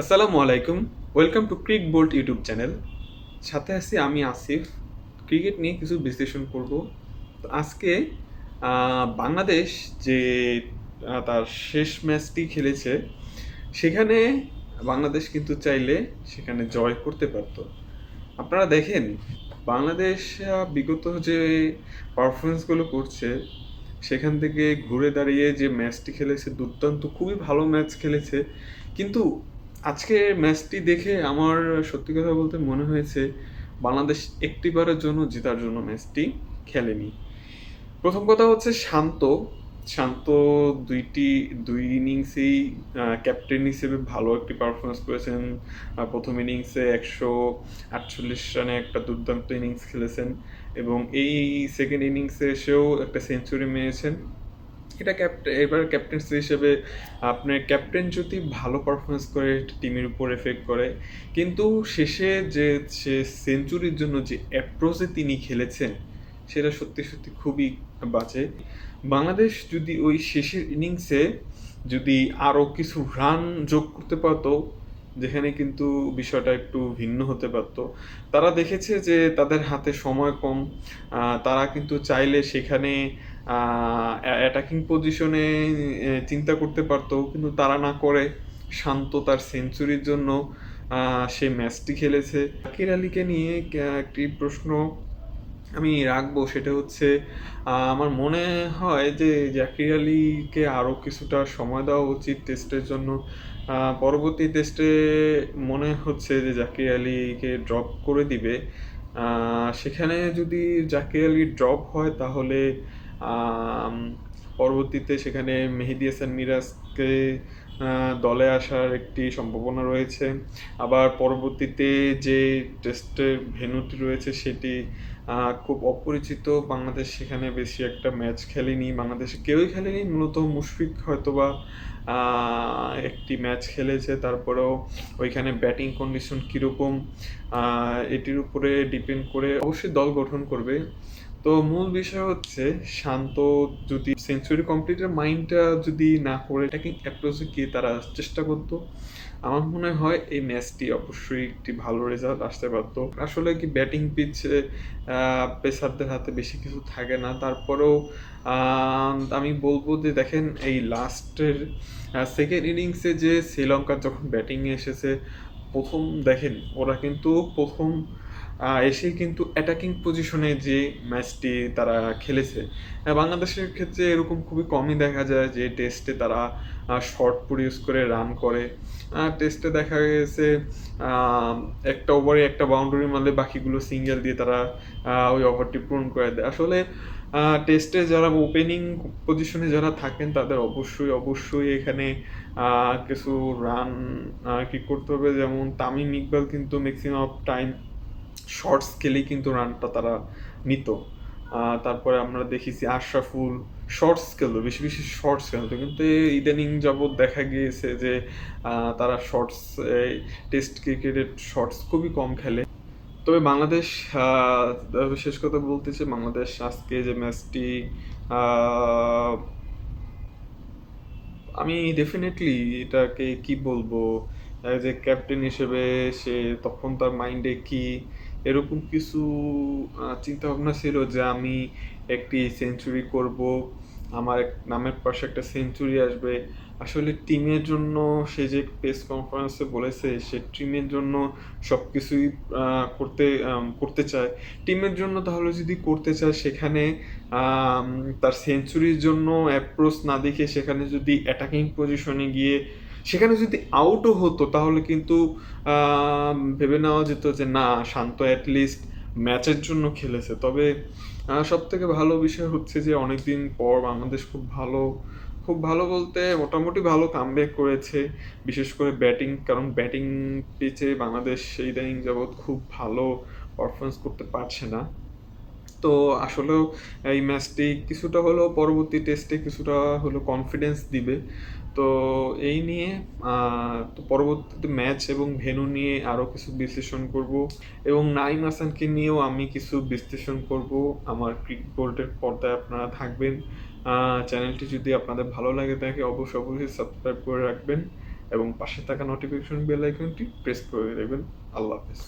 আসসালামু আলাইকুম। Welcome to Crick Bolt YouTube channel সাথে আছি আমি আসিফ। ক্রিকেট নিয়ে কিছু বিশ্লেষণ করব। তো আজকে বাংলাদেশ যে তার শেষ ম্যাচটি খেলেছে, সেখানে বাংলাদেশ কিন্তু চাইলে সেখানে জয় করতে পারত। আপনারা দেখেন, বাংলাদেশ বিগত যে পারফরমেন্সগুলো করছে, সেখান থেকে ঘুরে দাঁড়িয়ে যে ম্যাচটি খেলেছে, দুর্দান্ত, খুবই ভালো ম্যাচ খেলেছে। কিন্তু আজকে ম্যাচটি দেখে আমার সত্যি কথা বলতে মনে হয়েছে বাংলাদেশ একটিবারের জন্য জেতার জন্য ম্যাচটি খেলেনি। প্রথম কথা হচ্ছে শান্ত। শান্ত দুইটি, দুই ইনিংসেই ক্যাপ্টেন হিসেবে ভালো একটি পারফরমেন্স করেছেন। প্রথম ইনিংসে একশো আটচল্লিশ রানে একটা দুর্দান্ত ইনিংস খেলেছেন এবং এই সেকেন্ড ইনিংসে এসেও একটা সেঞ্চুরি মেরেছেন। এটা ক্যাপ্টেন এবার ক্যাপ্টেন্সি হিসেবে আপনার ক্যাপ্টেন যদি ভালো পারফরমেন্স করে টিমের উপর এফেক্ট করে, কিন্তু শেষে যে, সে সেঞ্চুরির জন্য যে অ্যাপ্রোচে তিনি খেলেছেন, সেটা সত্যি সত্যি খুবই বাজে। বাংলাদেশ যদি ওই শেষের ইনিংসে যদি আরও কিছু রান যোগ করতে পারতো, যেখানে কিন্তু বিষয়টা একটু ভিন্ন হতে পারতো, তারা দেখেছে যে তাদের হাতে সময় কম তারা কিন্তু চাইলে সেখানে অ্যাটাকিং পজিশনে চিন্তা করতে পারতো, কিন্তু তারা না করে শান্ত তার সেঞ্চুরির জন্য সে ম্যাচটি খেলেছে। জাকির আলীকে নিয়ে একটি প্রশ্ন আমি রাখব, সেটা হচ্ছে আমার মনে হয় যে জাকির আলীকে আরও কিছুটা সময় দেওয়া উচিত টেস্টের জন্য। পরবর্তী টেস্টে মনে হচ্ছে যে জাকির আলীকে ড্রপ করে দিবে। সেখানে যদি জাকির আলী ড্রপ হয়, তাহলে পরবর্তীতে সেখানে মেহেদী হাসান মিরাজকে দলে আসার একটি সম্ভাবনা রয়েছে। আবার পরবর্তীতে যে টেস্টের ভেন্যুটি রয়েছে সেটি খুব অপরিচিত। বাংলাদেশ সেখানে বেশি একটা ম্যাচ খেলেনি। বাংলাদেশে কেউই খেলেনি। মূলত মুশফিক হয়তোবা একটি ম্যাচ খেলেছে। তারপরেও ওইখানে ব্যাটিং কন্ডিশন কীরকম এটির উপরে ডিপেন্ড করে অবশ্যই দল গঠন করবে। তো মূল বিষয় হচ্ছে শান্ত, যদি সেঞ্চুরি কমপ্লিটের মাইন্ডটা যদি না করে অ্যাটাকিং অ্যাপ্রোচে গিয়ে তারা চেষ্টা করতো? আমার মনে হয় এই ম্যাচটি অবশ্যই একটি ভালো রেজাল্ট আসতে পারতো। আসলে কি ব্যাটিং পিচ পেসারদের হাতে বেশি কিছু থাকে না। তারপরেও আমি বলব যে দেখেন, এই লাস্টের সেকেন্ড ইনিংসে যে শ্রীলঙ্কা যখন ব্যাটিংয়ে এসেছে, প্রথম দেখেন, ওরা কিন্তু প্রথম এসে কিন্তু অ্যাটাকিং পজিশনে যে ম্যাচটি তারা খেলেছে। বাংলাদেশের ক্ষেত্রে এরকম খুবই কমই দেখা যায় যে টেস্টে তারা শর্ট প্রডিউস করে রান করে। টেস্টে দেখা গেছে একটা ওভারে একটা বাউন্ডারি মারলে বাকিগুলো সিঙ্গেল দিয়ে তারা ওই ওভারটি পূরণ করে দেয়। আসলে টেস্টে যারা ওপেনিং পজিশনে যারা থাকেন, তাদের অবশ্যই অবশ্যই এখানে কিছু রান কি করতে হবে? যেমন তামিম ইকবাল কিন্তু ম্যাক্সিমাম টাইম শর্টস খেলেই কিন্তু রানটা তারা নিত। তারপরে আমরা দেখেছি আশরাফুল শর্টস খেলতো বেশি বেশি শর্টস খেলতো কিন্তু ইদানিং যাবৎ দেখা গিয়েছে যে তারা শর্টস টেস্ট ক্রিকেটের শর্টস খুবই কম খেলে। তবে বাংলাদেশ শেষ কথা বলতেছে বাংলাদেশ আজকে যে ম্যাচটি আমি ডেফিনেটলি এটাকে কি বলব, এ ক্যাপ্টেন হিসেবে সে তখন তার মাইন্ডে কি এরকম কিছু চিন্তা ভাবনা ছিল যে আমি একটি সেঞ্চুরি করব। আমার এক, নামের পাশে একটা সেঞ্চুরি আসবে। আসলে টিমের জন্য সে যে প্রেস কনফারেন্সে বলেছে, সে টিমের জন্য সব কিছুই করতে করতে চায়। টিমের জন্য তাহলে যদি করতে চায়, সেখানে তার সেঞ্চুরির জন্য অ্যাপ্রোচ না দেখে সেখানে যদি অ্যাটাকিং পজিশনে গিয়ে সেখানে যদি আউটও হতো, তাহলে কিন্তু ভেবে নেওয়া যেত যে না, শান্ত অ্যাটলিস্ট ম্যাচের জন্য খেলেছে। তবে সব থেকে ভালো বিষয় হচ্ছে যে অনেকদিন পর বাংলাদেশ খুব ভালো খুব ভালো বলতে মোটামুটি ভালো কামব্যাক করেছে। বিশেষ করে ব্যাটিং কারণ ব্যাটিং পিচে বাংলাদেশ সেই ইদানিং যাবৎ খুব ভালো পারফরমেন্স করতে পারছে না। তো আসলেও এই ম্যাচটি কিছুটা হলেও পরবর্তী টেস্টে কিছুটা হলো কনফিডেন্স দিবে। তো এই নিয়ে তো পরবর্তীতে ম্যাচ এবং ভেন্যু নিয়ে আরও কিছু বিশ্লেষণ করব এবং নাইম হাসানকে নিয়েও আমি কিছু বিশ্লেষণ করব। আমার ক্রিক বোর্ডের পর্দায় আপনারা থাকবেন। চ্যানেলটি যদি আপনাদের ভালো লাগে থাকে, অবশ্যই অবশ্যই সাবস্ক্রাইব করে রাখবেন এবং পাশে থাকা নোটিফিকেশন বেল আইকনটি প্রেস করে দেবেন। আল্লাহ হাফেজ।